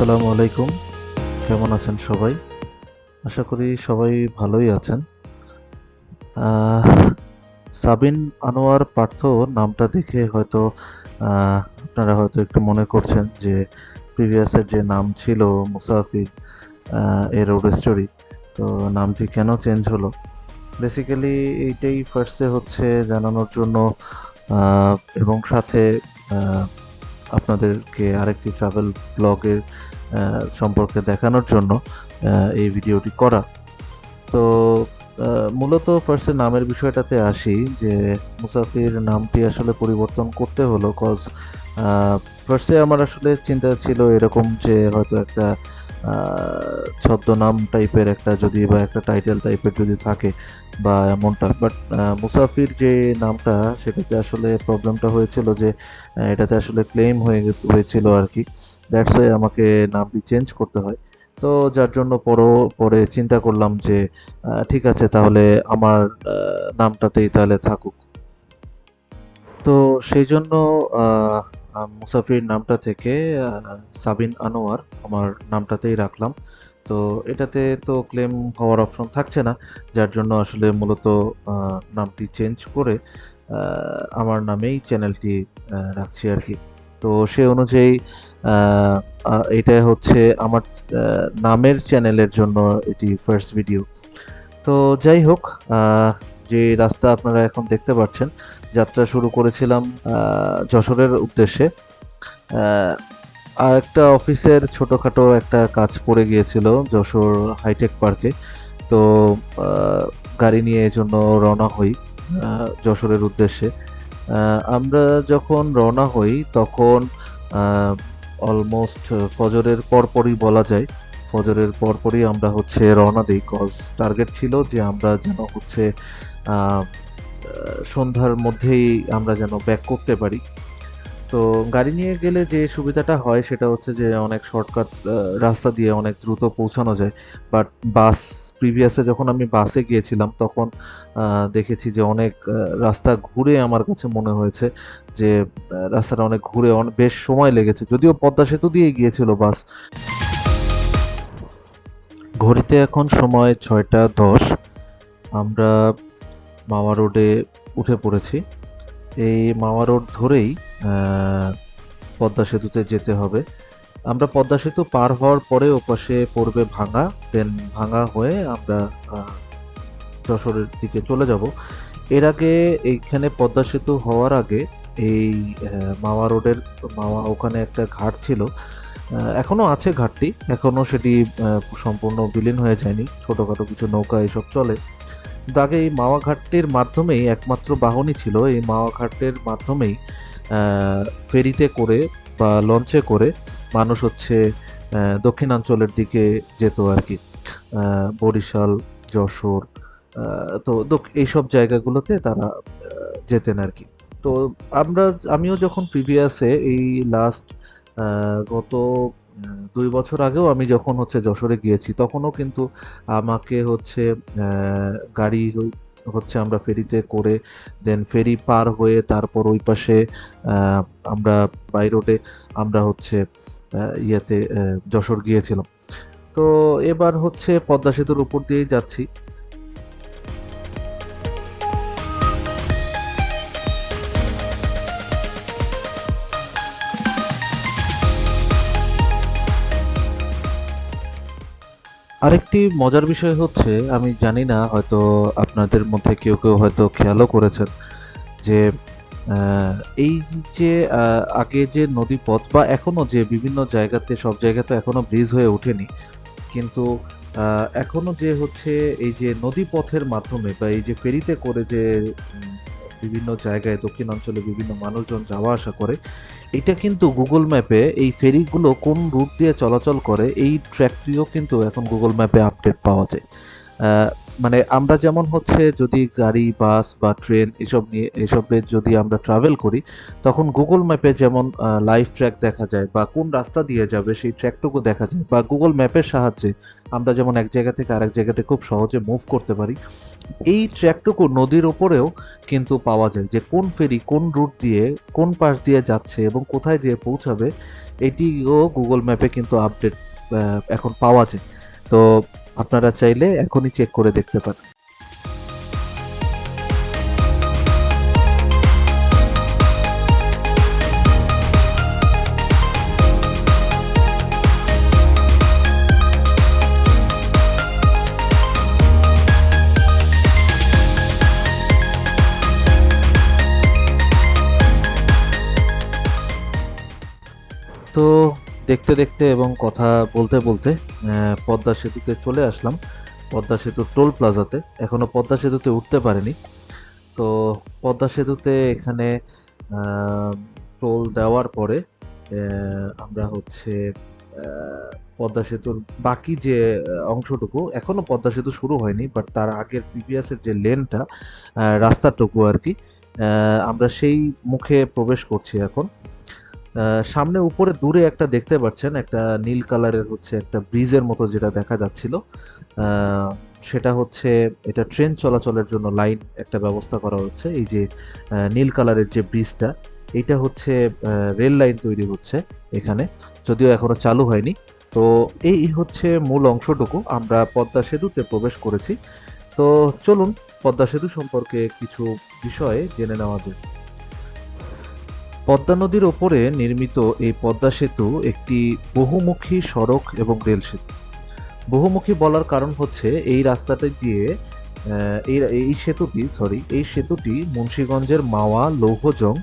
আসসালামু আলাইকুম। কেমন আছেন সবাই? আশা করি সবাই ভালোই আছেন। সাবিন আনোয়ার পার্থ নামটা দেখে হয়তো আপনারা হয়তো একটু মনে করছেন যে প্রিভিয়াসের যে নাম ছিল মুসাফির আহ, এ রোড স্টোরি তো নামটি কেন চেঞ্জ হলো? বেসিক্যালি এইটাই ফার্স্টে হচ্ছে জানানোর জন্য এবং সাথে আপনাদেরকে আরেকটি ট্রাভেল ব্লগের সম্পর্কে দেখানোর জন্য এই ভিডিওটি করা। তো মূলত ফার্স্টে নামের বিষয়টাতে আসি যে মুসাফির নামটি আসলে পরিবর্তন করতে হলো কজ ফার্স্টে আমার আসলে চিন্তা ছিল এরকম যে হয়তো একটা ছদ্মনাম টাইপের একটা যদি বা একটা টাইটেল টাইপের যদি থাকে বা এমনটা। বাট মুসাফির যে নামটা, সেটাতে আসলে প্রবলেমটা হয়েছিল যে এটাতে আসলে ক্লেম হয়ে হয়েছিল আর কি দ্যাটস ওয়াই আমাকে নামটি চেঞ্জ করতে হয়। তো যার জন্য পরও, পরে চিন্তা করলাম যে ঠিক আছে, তাহলে আমার নামটাতেই তাহলে থাকুক। তো সেই জন্য মুসাফির নামটা থেকে সাবিন আনোয়ার, আমার নামটাতেই রাখলাম। তো এটাতে তো ক্লেম হওয়ার অপশন থাকছে না, যার জন্য আসলে মূলত নামটি চেঞ্জ করে আমার নামেই চ্যানেলটি রাখছি আর কি। তো সে অনুযায়ী এটা হচ্ছে আমার নামের চ্যানেলের জন্য এটি ফার্স্ট ভিডিও তো যাই হোক যে রাস্তা আপনারা এখন দেখতে পাচ্ছেন, যাত্রা শুরু করেছিলাম যশোরের উদ্দেশ্যে। আর একটা অফিসের ছোটোখাটো একটা কাজ পড়ে গিয়েছিল যশোর হাইটেক পার্কে। তো গাড়ি নিয়ে এই জন্য রওনা হই যশোরের উদ্দেশ্যে। আমরা যখন রওনা হই, তখন অলমোস্ট ফজরের পরপরই বলা যায়, ফজরের পরপরই আমরা হচ্ছে রওনা দিই। কজ টার্গেট ছিল যে আমরা যেন হচ্ছে সন্ধ্যার মধ্যেই আমরা যেন ব্যাক করতে পারি। তো গাড়ি নিয়ে গেলে যে সুবিধাটা হয় সেটা হচ্ছে যে অনেক শর্টকাট রাস্তা দিয়ে অনেক দ্রুত পৌঁছানো যায়। বাট বাস প্রিভিয়াসে যখন আমি বাসে গিয়েছিলাম, তখন দেখেছি যে অনেক রাস্তা ঘুরে আমার কাছে মনে হয়েছে যে রাস্তাটা অনেক ঘুরে অনেক বেশ সময় লেগেছে। যদিও পদ্মা সেতু দিয়ে গিয়েছিল বাস ঘড়িতে এখন সময় ছয়টা দশ। আমরা মাওয়া রোডে উঠে পড়েছি। এই মাওয়া রোড ধরেই পদ্মা সেতুতে যেতে হবে। আমরা পদ্মা সেতু পার হওয়ার পরে ওপাশে পড়বে ভাঙা দেন ভাঙা হয়ে আমরা যশোরের দিকে চলে যাব। এর আগে এইখানে পদ্মা সেতু হওয়ার আগে এই মাওয়া রোডের মাওয়া ওখানে একটা ঘাট ছিল। আহ, এখনও আছে ঘাটটি। এখনও সেটি সম্পূর্ণ বিলীন হয়ে যায়নি। ছোটোখাটো কিছু নৌকা এসব চলে। আগে এই মাওয়া ঘাটটির মাধ্যমেই একমাত্র বাহনই ছিল। এই মাওয়া ঘাটের মাধ্যমেই ফেরিতে করে বা লঞ্চে করে মানুষ হচ্ছে দক্ষিণাঞ্চলের দিকে যেত আর কি। বরিশাল, যশোর তো এইসব জায়গাগুলোতে তারা যেতেন আর কি। তো আমরা, আমিও যখন প্রিভিয়াসে এই লাস্ট গত দুই বছর আগেও আমি যখন হচ্ছে যশোরে গিয়েছি, তখনও কিন্তু আমাকে হচ্ছে গাড়ি হচ্ছে আমরা ফেরিতে করে দেন ফেরি পার হয়ে তারপর ওই পাশে আমরা বাই রোডে আমরা হচ্ছে ইয়েতে যশোর গিয়েছিলাম। তো এবার হচ্ছে পদ্মা সেতুর উপর দিয়েই যাচ্ছি। আরেকটি মজার বিষয় হচ্ছে আমি জানি না হয়তো আপনাদের মধ্যে কেউ কেউ হয়তো খেয়ালও করেছেন যে এই যে আগে যে নদীপথ বা এখনও যে বিভিন্ন জায়গাতে সব জায়গাতে এখনও ব্রিজ হয়ে ওঠেনি কিন্তু আহ, এখনও যে হচ্ছে এই যে নদীপথের মাধ্যমে বা এই যে ফেরিতে করে যে বিভিন্ন জায়গায় দক্ষিণাঞ্চলে বিভিন্ন মানুষজন যাওয়া আসা করে। এটা কিন্তু গুগল ম্যাপে এই ফেরিগুলো কোন রুট দিয়ে চলাচল করে, এই ট্র্যাকটিও কিন্তু এখন গুগল ম্যাপে আপডেট পাওয়া যায়। মানে আমরা যেমন হচ্ছে যদি গাড়ি, বাস বা ট্রেন এসব নিয়ে এসবের যদি আমরা ট্রাভেল করি, তখন গুগল ম্যাপে যেমন লাইভ ট্র্যাক দেখা যায় বা কোন রাস্তা দিয়ে যাবে সেই ট্র্যাকটুকু দেখা যায় বা গুগল ম্যাপের সাহায্যে আমরা যেমন এক জায়গা থেকে আরেক জায়গাতে খুব সহজে মুভ করতে পারি, এই ট্র্যাকটুকু নদীর ওপরেও কিন্তু পাওয়া যায় যে কোন ফেরি কোন রুট দিয়ে, কোন পাশ দিয়ে যাচ্ছে এবং কোথায় যেয়ে পৌঁছাবে, এটিও গুগল ম্যাপে কিন্তু আপডেট এখন পাওয়া যায়। তো আপনারা চাইলে এখনই চেক করে দেখতে পারেন। দেখতে দেখতে এবং কথা বলতে বলতে পদ্মা সেতুতে চলে আসলাম। পদ্মা সেতুর টোল প্লাজাতে। এখনও পদ্মা সেতুতে উঠতে পারিনি। তো পদ্মা সেতুতে এখানে টোল দেওয়ার পরে আমরা হচ্ছে পদ্মা সেতুর বাকি যে অংশটুকু, এখনও পদ্মা সেতু শুরু হয়নি বাট তার আগের প্রিভিয়াসের যে লেনটা রাস্তাটুকু আর কি আমরা সেই মুখে প্রবেশ করছি এখন। সামনে উপরে দূরে একটা দেখতে পাচ্ছেন, একটা নীল কালারের হচ্ছে একটা ব্রিজের মতো যেটা দেখা যাচ্ছিল। সেটা হচ্ছে এটা ট্রেন চলাচলের জন্য লাইন একটা ব্যবস্থা করা হচ্ছে, এই যে নীল কালারের যে ব্রিজটা, এইটা হচ্ছে রেল লাইন তৈরি হচ্ছে এখানে, যদিও এখনও চালু হয়নি। তো এই হচ্ছে মূল অংশটুকু, আমরা পদ্মা সেতুতে প্রবেশ করেছি। তো চলুন, পদ্মা সেতু সম্পর্কে কিছু বিষয়ে জেনে নেওয়া যাক। পদ্মা নদীর ওপরে নির্মিত এই পদ্মা সেতু একটি বহুমুখী সড়ক এবং রেল সেতু। বহুমুখী বলার কারণ হচ্ছে এই রাস্তাটা দিয়ে এই সেতুটি সরি এই সেতুটি মুন্সীগঞ্জের মাওয়া, লৌহজং,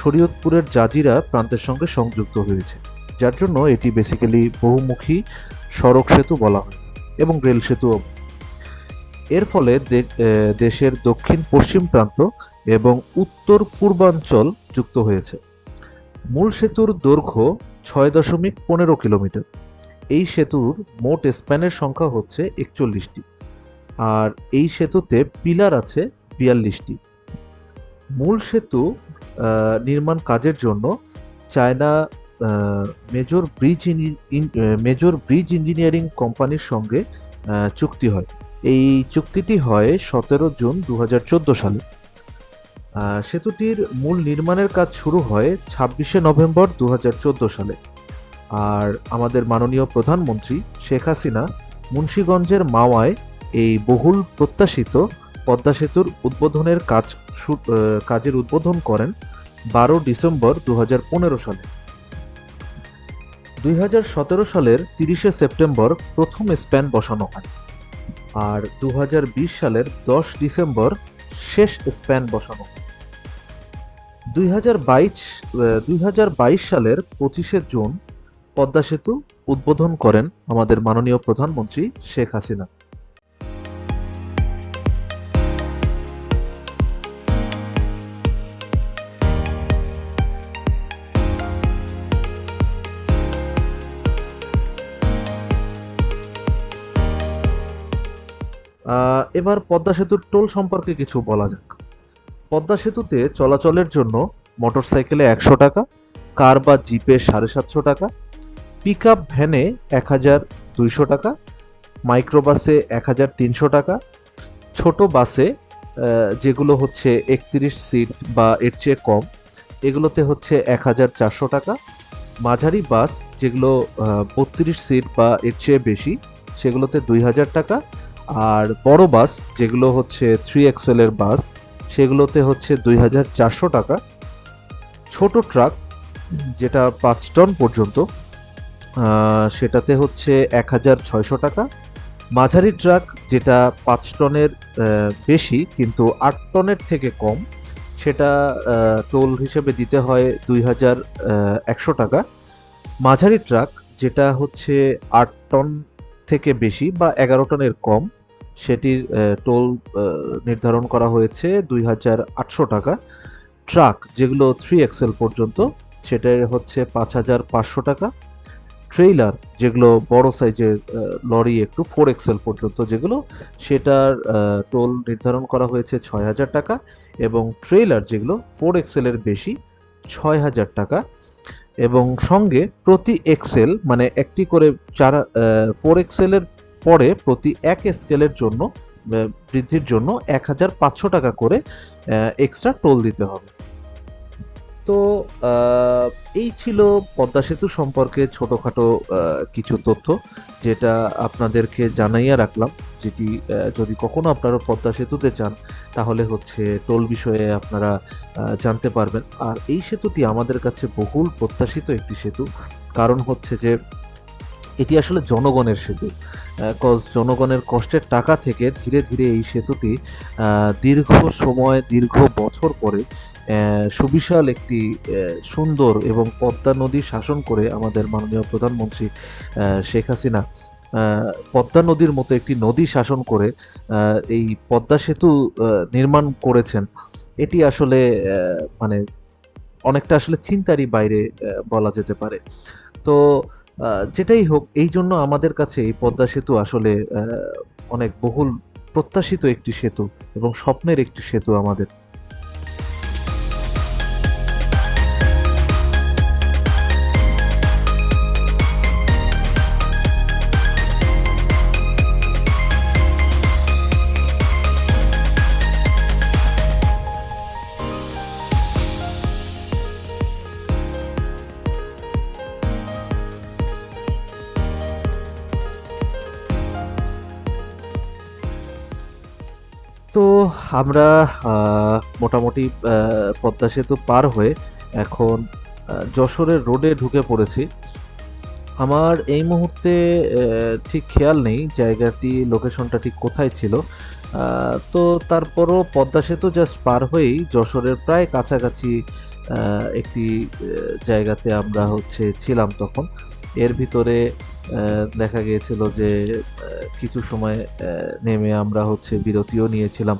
শরীয়তপুরের জাজিরা প্রান্তের সঙ্গে সংযুক্ত হয়েছে। যার জন্য এটি বেসিক্যালি বহুমুখী সড়ক সেতু বলা হয় এবং রেল সেতু এর ফলে দেশের দক্ষিণ পশ্চিম প্রান্ত এবং উত্তর পূর্বাঞ্চল যুক্ত হয়েছে। মূল সেতুর দৈর্ঘ্য ছয় দশমিক পনেরো কিলোমিটার। এই সেতুর মোট স্প্যানের সংখ্যা হচ্ছে একচল্লিশটি আর এই সেতুতে পিলার আছে বিয়াল্লিশটি। মূল সেতু নির্মাণ কাজের জন্য China major bridge major bridge engineering কোম্পানির সঙ্গে চুক্তি হয়। এই চুক্তিটি হয় সতেরো জুন দু হাজার চোদ্দ সালে। সেতুটির মূল নির্মাণের কাজ শুরু হয় ছাব্বিশে নভেম্বর দু হাজার চোদ্দ সালে। আর আমাদের মাননীয় প্রধানমন্ত্রী শেখ হাসিনা মুন্সীগঞ্জের মাওয়ায় এই বহুল প্রত্যাশিত পদ্মা সেতুর উদ্বোধনের কাজ কাজের উদ্বোধন করেন বারো ডিসেম্বর দু হাজার পনেরো সালে। দুই হাজার সতেরো সালের তিরিশে সেপ্টেম্বর প্রথম স্প্যান বসানো হয়। আর দু হাজার বিশ সালের দশ ডিসেম্বর শেষ স্প্যান বসানো হয়। দুই সালের পঁচিশে জুন পদ্মা সেতু উদ্বোধন করেন আমাদের মাননীয় প্রধানমন্ত্রী শেখ হাসিনা। এবার পদ্মা সেতুর টোল সম্পর্কে কিছু বলা যাক। পদ্মা সেতুতে চলাচলের জন্য মোটরসাইকেলে একশো টাকা, কার বা জিপে সাড়ে সাতশো টাকা পিক আপ ভ্যানে এক হাজার দুইশো টাকা, মাইক্রোবাসে এক হাজার তিনশো টাকা, ছোট বাসে যেগুলো হচ্ছে একত্রিশ সিট বা এর চেয়ে কম, এগুলোতে হচ্ছে এক হাজার চারশো টাকা, মাঝারি বাস যেগুলো বত্রিশ সিট বা এর চেয়ে বেশি, সেগুলোতে দুই হাজার টাকা, আর বড় বাস যেগুলো হচ্ছে থ্রি এক্সেলের বাস সেগুলোতে হচ্ছে দুই হাজার চারশো টাকা। ছোট ট্রাক, যেটা পাঁচ টন পর্যন্ত সেটাতে হচ্ছে এক হাজার ছয়শো টাকা। মাঝারি ট্রাক, যেটা পাঁচ টনের বেশি, কিন্তু আট টনের থেকে কম, সেটা টোল হিসেবে দিতে হয় দুই হাজার একশো টাকা। মাঝারি ট্রাক, যেটা হচ্ছে আট টন থেকে বেশি বা এগারো টনের কম সেটির টোল নির্ধারণ করা হয়েছে দুই হাজার আটশো টাকা। ট্রাক, যেগুলো থ্রি এক্সেল পর্যন্ত, সেটার হচ্ছে পাঁচ হাজার পাঁচশো টাকা। ট্রেইলার, যেগুলো বড় সাইজের লরি একটু ফোর এক্সেল পর্যন্ত, যেগুলো সেটার টোল নির্ধারণ করা হয়েছে ছয় হাজার টাকা এবং ট্রেইলার যেগুলো ফোর এক্সেলের বেশি, ছয় হাজার টাকা। এবং সঙ্গে প্রতি এক্সেল মানে একটি করে চার ফোর এক্সেলের পরে প্রতি এক স্কেলের জন্য বৃদ্ধির জন্য এক হাজার পাঁচশো টাকা করে এক্সট্রা টোল দিতে হবে। তো এই ছিল পদ্মা সেতু সম্পর্কে ছোটোখাটো কিছু তথ্য, যেটা আপনাদেরকে জানাইয়া রাখলাম, যেটি যদি কখনো আপনারা পদ্মা সেতুতে যান তাহলে হচ্ছে টোল বিষয়ে আপনারা জানতে পারবেন। আর এই সেতুটি আমাদের কাছে বহুল প্রত্যাশিত একটি সেতু, কারণ হচ্ছে যে এটি আসলে জনগণের সেতু কজ জনগণের কষ্টের টাকা থেকে ধীরে ধীরে এই সেতুটি দীর্ঘ সময়, দীর্ঘ বছর পরে সুবিশাল একটি সুন্দর এবং পদ্মা নদী শাসন করে আমাদের মাননীয় প্রধানমন্ত্রী শেখ হাসিনা পদ্মা নদীর মতো একটি নদী শাসন করে এই পদ্মা সেতু নির্মাণ করেছেন। এটি আসলে মানে অনেকটা আসলে চিন্তারই বাইরে বলা যেতে পারে। তো যেটাই হোক, এই জন্য আমাদের কাছে এই পদ্মা সেতু আসলে অনেক বহুল প্রত্যাশিত একটি সেতু এবং স্বপ্নের একটি সেতু আমাদের। আমরা মোটামুটি পদ্মা সেতু পার হয়ে এখন যশোরের রোডে ঢুকে পড়েছি। আমার এই মুহূর্তে ঠিক খেয়াল নেই জায়গাটি, লোকেশনটা ঠিক কোথায় ছিল। তো তারপরও পদ্মা সেতু জাস্ট পার হয়েই যশোরের প্রায় কাছাকাছি একটি জায়গাতে আমরা হচ্ছে ছিলাম তখন। এর ভিতরে দেখা গিয়েছিল যে কিছু সময় নেমে আমরা হচ্ছে বিরতিও নিয়েছিলাম।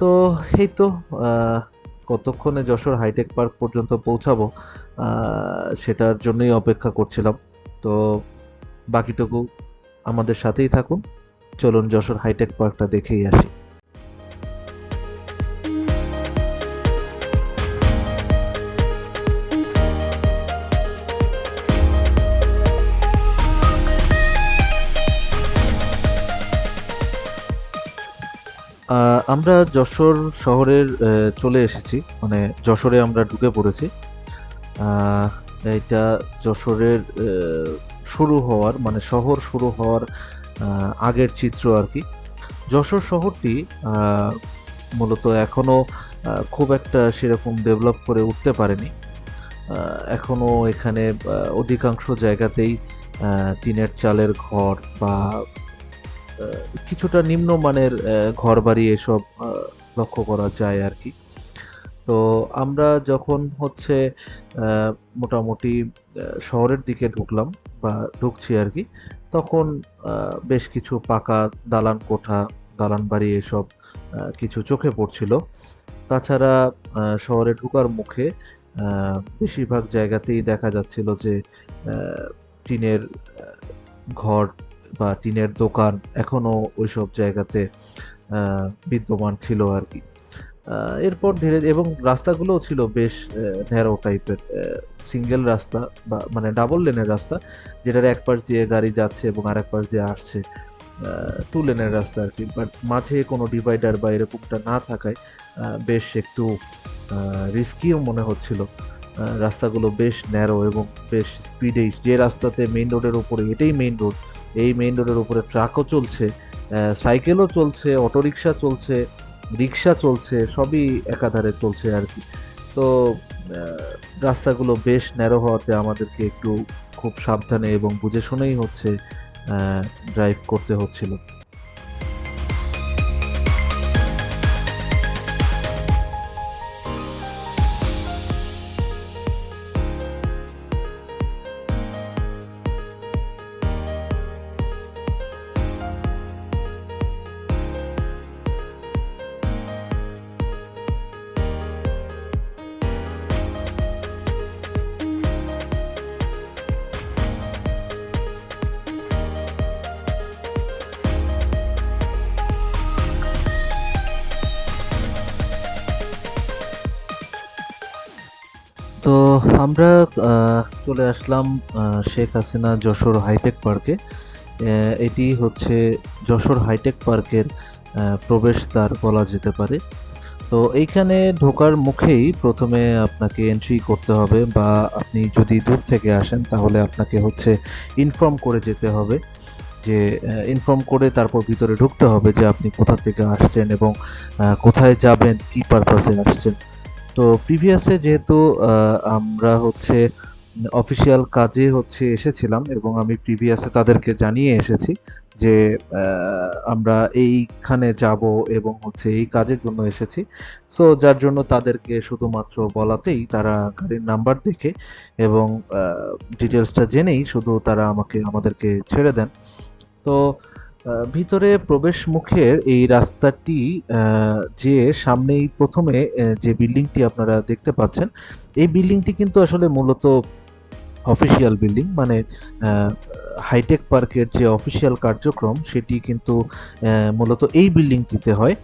তো এই তো কতক্ষণে যশোর হাইটেক পার্ক পর্যন্ত পৌঁছাবো সেটার জন্যই অপেক্ষা করছিলাম। তো বাকিটুকু আমাদের সাথেই থাকুন। চলুন যশোর হাইটেক পার্কটা দেখেই আসি। আমরা যশোর শহরের চলে এসেছি। মানে যশোরে আমরা ঢুকে পড়েছি। এটা যশোরের শুরু হওয়ার মানে শহর শুরু হওয়ার আগের চিত্র আর কি। যশোর শহরটি মূলত এখনও খুব একটা সেরকম ডেভেলপ করে উঠতে পারেনি। এখনও এখানে অধিকাংশ জায়গাতেই টিনের চালের ঘর বা কিছুটা নিম্নমানের ঘর বাড়ি এসব লক্ষ্য করা যায় আর কি। তো আমরা যখন হচ্ছে মোটামুটি শহরের দিকে ঢুকলাম বা ঢুকছি আর কি, তখন বেশ কিছু পাকা দালান কোঠা, দালান বাড়ি এসব কিছু চোখে পড়ছিল। তাছাড়া শহরে ঢুকার মুখে বেশিরভাগ জায়গাতেই দেখা যাচ্ছিল যে টিনের ঘর বা টিনের দোকান এখনও ওইসব জায়গাতে বিদ্যমান ছিল আর কি। এরপর ধীরে এবং রাস্তাগুলোও ছিল বেশ ন্যারো টাইপের সিঙ্গেল রাস্তা বা মানে ডাবল লেনের রাস্তা, যেটার এক পাশ দিয়ে গাড়ি যাচ্ছে এবং আরেক পাশ দিয়ে আসছে। টু লেনের রাস্তা আর কি। বাট মাঝে কোনো ডিভাইডার বা এরকমটা না থাকায় বেশ একটু রিস্কিও মনে হচ্ছিল। রাস্তাগুলো বেশ ন্যারো এবং বেশ স্পিডেই যে রাস্তাতে মেইন রোডের উপরে, এটাই মেইন রোড এই মেইন রোডের উপরে ট্রাকও চলছে সাইকেলও চলছে অটোরিকশা চলছে রিক্সা চলছে, সবই একাধারে চলছে আর কি। তো রাস্তাগুলো বেশ ন্যারো হওয়াতে আমাদেরকে একটু খুব সাবধানে এবং বুঝে শুনেই হচ্ছে ড্রাইভ করতে হচ্ছিল। তো আমরা চলে আসলাম শেখ হাসিনা যশোর হাইটেক পার্কে। এটি হচ্ছে যশোর হাইটেক পার্কের প্রবেশদ্বার বলা যেতে পারে। তো এইখানে ঢোকার মুখেই প্রথমে আপনাকে এন্ট্রি করতে হবে বা আপনি যদি দূর থেকে আসেন তাহলে আপনাকে হচ্ছে ইনফর্ম করে যেতে হবে যে ইনফর্ম করে তারপর ভিতরে ঢুকতে হবে যে আপনি কোথা থেকে আসছেন এবং কোথায় যাবেন, কী পারপাসে আসছেন। তো প্রিভিয়াসে যেহেতু আমরা হচ্ছে অফিসিয়াল কাজে হচ্ছে এসেছিলাম এবং আমি প্রিভিয়াসে তাদেরকে জানিয়ে এসেছি যে আমরা এইখানে যাব এবং হচ্ছে এই কাজের জন্য এসেছি। সো যার জন্য তাদেরকে শুধুমাত্র বলাতেই তারা গাড়ির নাম্বার দেখে এবং ডিটেলসটা জেনেই শুধু তারা আমাকে, আমাদেরকে ছেড়ে দেন। তো ভিতরে প্রবেশ মুখের এই রাস্তাটি যে সামনেই প্রথমে যে বিল্ডিংটি আপনারা দেখতে পাচ্ছেন, এই বিল্ডিংটি কিন্তু আসলে মূলত অফিসিয়াল বিল্ডিং মানে হাইটেক পার্কের যে অফিসিয়াল কার্যক্রম, সেটি কিন্তু মূলত এই বিল্ডিংটিতে হয়।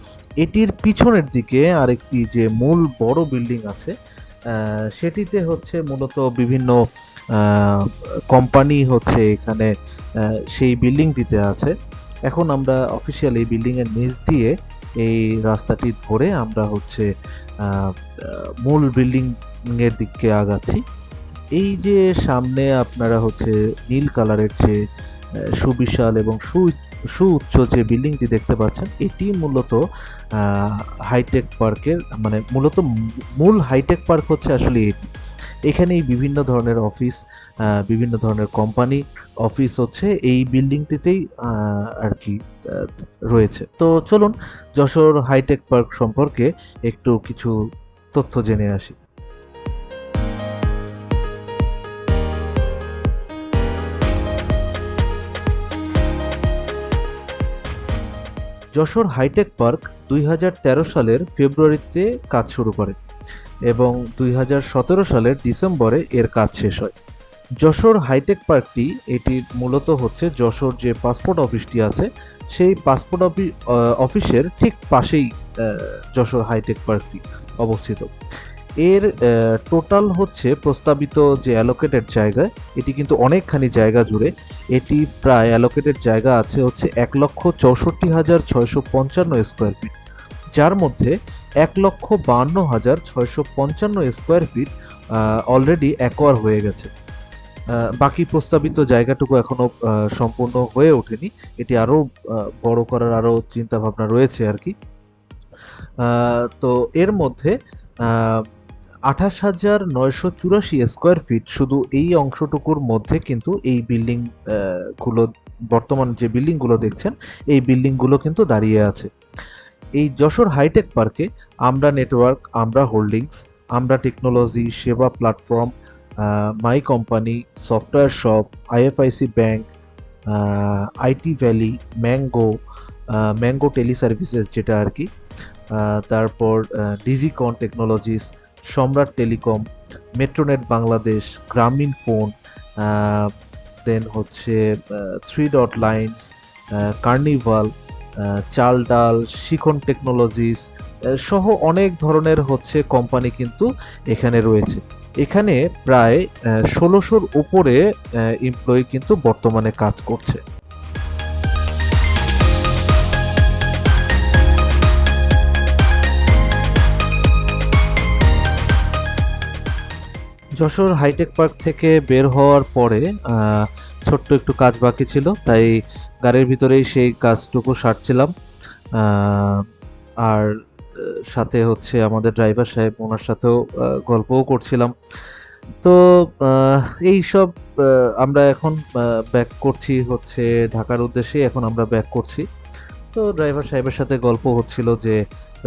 এটির পিছনের দিকে আরেকটি যে মূল বড় বিল্ডিং আছে সেটিতে হচ্ছে মূলত বিভিন্ন কোম্পানি হচ্ছে এখানে সেই বিল্ডিংটিতে আছে। এখন আমরা অফিসিয়াল এই বিল্ডিং এর নিচ দিয়ে এই রাস্তাটি ধরে আমরা হচ্ছে মূল বিল্ডিং এর দিকে আগাচ্ছি। এই যে সামনে আপনারা হচ্ছে নীল কালারের যে সুবিশাল এবং সু, সুউচ্চ যে বিল্ডিংটি দেখতে পাচ্ছেন, এটি মূলত হাইটেক পার্কের মানে মূলত মূল হাইটেক পার্ক হচ্ছে আসলে এটি। এখানেই বিভিন্ন ধরনের অফিস বিভিন্ন ধরনের কোম্পানি অফিস হচ্ছে এই বিল্ডিংটিতেই আর কি রয়েছে। তো চলুন যশোর হাইটেক পার্ক সম্পর্কে একটু কিছু তথ্য জেনে আসি। যশোর হাইটেক পার্ক দুই হাজার তেরো সালের ফেব্রুয়ারিতে কাজ শুরু করে এবং দুই হাজার সতেরো সালের ডিসেম্বরে এর কাজ শেষ হয়। যশোর হাইটেক পার্কটি, এটি মূলত হচ্ছে যশোর যে পাসপোর্ট অফিসটি আছে, সেই পাসপোর্ট অফি- অফিসের ঠিক পাশেই যশোর হাইটেক পার্কটি অবস্থিত। এর টোটাল হচ্ছে প্রস্তাবিত যে অ্যালোকেটেড জায়গা, এটি কিন্তু অনেকখানি জায়গা জুড়ে, এটি প্রায় অ্যালোকেটেড জায়গা আছে হচ্ছে এক লক্ষ চৌষট্টি হাজার ছয়শো পঞ্চান্ন স্কোয়ার ফিট যার মধ্যে এক লক্ষ বান্ন হাজার ছয়শো পঞ্চান্ন স্কোয়ার ফিট অলরেডি অ্যাকোয়ার হয়ে গেছে। বাকি প্রস্তাবিত জায়গাটুকু এখনও সম্পূর্ণ হয়ে ওঠেনি। এটি আরও বড় করার আরও চিন্তা ভাবনা রয়েছে আর কি। তো এর মধ্যে আঠাশ হাজার নয়শো চুরাশি স্কোয়ার ফিট শুধু এই অংশটুকুর মধ্যে কিন্তু এই বিল্ডিংগুলো, বর্তমান যে বিল্ডিংগুলো দেখছেন, এই বিল্ডিংগুলো কিন্তু দাঁড়িয়ে আছে। এই যশোর হাইটেক পার্কে আমরা নেটওয়ার্ক, আমরা হোল্ডিংস, আমরা technology, Sheba platform my company software shop IFIC bank IT valley mango mango tele services যেটা আর কি। তারপর Digicon technologies Samrat telecom Metronet Bangladesh, Grameen phone then হচ্ছে থ্রি ডট লাইন্স কার্নিভাল চাল ডাল, শিখন টেকনোলজিস সহ অনেক ধরনের হচ্ছে কোম্পানি কিন্তু এখানে রয়েছে। এখানে প্রায় ষোলোশোর উপরে এমপ্লয়ি কিন্তু বর্তমানে কাজ করছে। যশোর হাইটেক পার্ক থেকে বের হওয়ার পরে ছোট্ট একটু কাজ বাকি ছিল, তাই গাড়ির ভিতরেই সেই কাজটুকু সারছিলাম। আর সাথে হচ্ছে আমাদের ড্রাইভার সাহেব, ওনার সাথেও গল্পও করছিলাম। তো এই সব আমরা এখন ব্যাক করছি হচ্ছে ঢাকার উদ্দেশ্যে, এখন আমরা ব্যাক করছি। তো ড্রাইভার সাহেবের সাথে গল্প হচ্ছিল যে,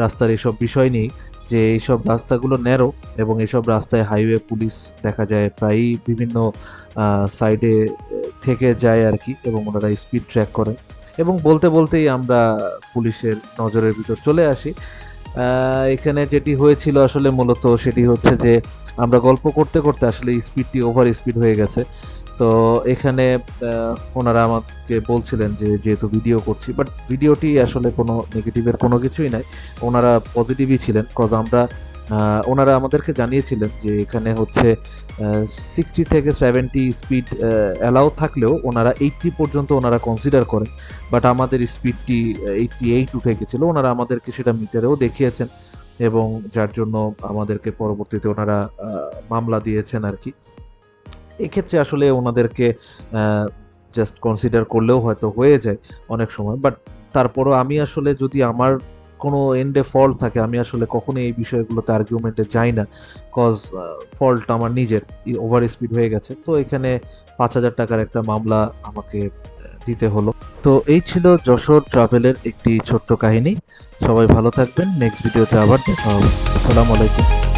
রাস্তার এইসব বিষয় নিয়ে, যে এইসব রাস্তাগুলো ন্যারো এবং এইসব রাস্তায় হাইওয়ে পুলিশ দেখা যায় প্রায়ই বিভিন্ন সাইডে থেকে যায় আর কি এবং ওনারা স্পিড ট্র্যাক করে। এবং বলতে বলতেই আমরা পুলিশের নজরের ভিতর চলে আসি। এখানে যেটি হয়েছিল আসলে মূলত সেটি হচ্ছে যে আমরা গল্প করতে করতে আসলে স্পিডটি ওভার স্পিড হয়ে গেছে। তো এখানে ওনারা আমাকে বলছিলেন যে যেহেতু ভিডিও করছি বাট ভিডিওটি আসলে কোনো নেগেটিভের কোনো কিছুই নাই। ওনারা পজিটিভই ছিলেন কজ আমরা ওনারা আমাদেরকে জানিয়েছিলেন যে এখানে হচ্ছে সিক্সটি থেকে সেভেন্টি স্পিড অ্যালাউ থাকলেও ওনারা এইটটি পর্যন্ত ওনারা কনসিডার করেন। বাট আমাদের স্পিডটি এইটটি এইট উঠে গেছিল। ওনারা আমাদেরকে সেটা মিটারেও দেখিয়েছেন এবং যার জন্য আমাদেরকে পরবর্তীতে ওনারা মামলা দিয়েছেন আর কি। এক্ষেত্রে আসলে ওনাদেরকে জাস্ট কনসিডার করলেও হয়তো হয়ে যায় অনেক সময়। বাট তারপরও আমি আসলে যদি আমার কোনো এন্ডে ফল্ট থাকে, আমি আসলে কখনো এই বিষয়গুলোতে আর্গুমেন্টে যাই না কজ ফল্ট আমার নিজের ওভার স্পিড হয়ে গেছে। তো এখানে পাঁচ হাজার টাকার একটা মামলা আমাকে দিতে হলো। তো এই ছিল যশোর ট্রাভেলের একটি ছোট্ট কাহিনী। সবাই ভালো থাকবেন নেক্সট ভিডিওতে আবার দেখা হবে। আসসালামু আলাইকুম।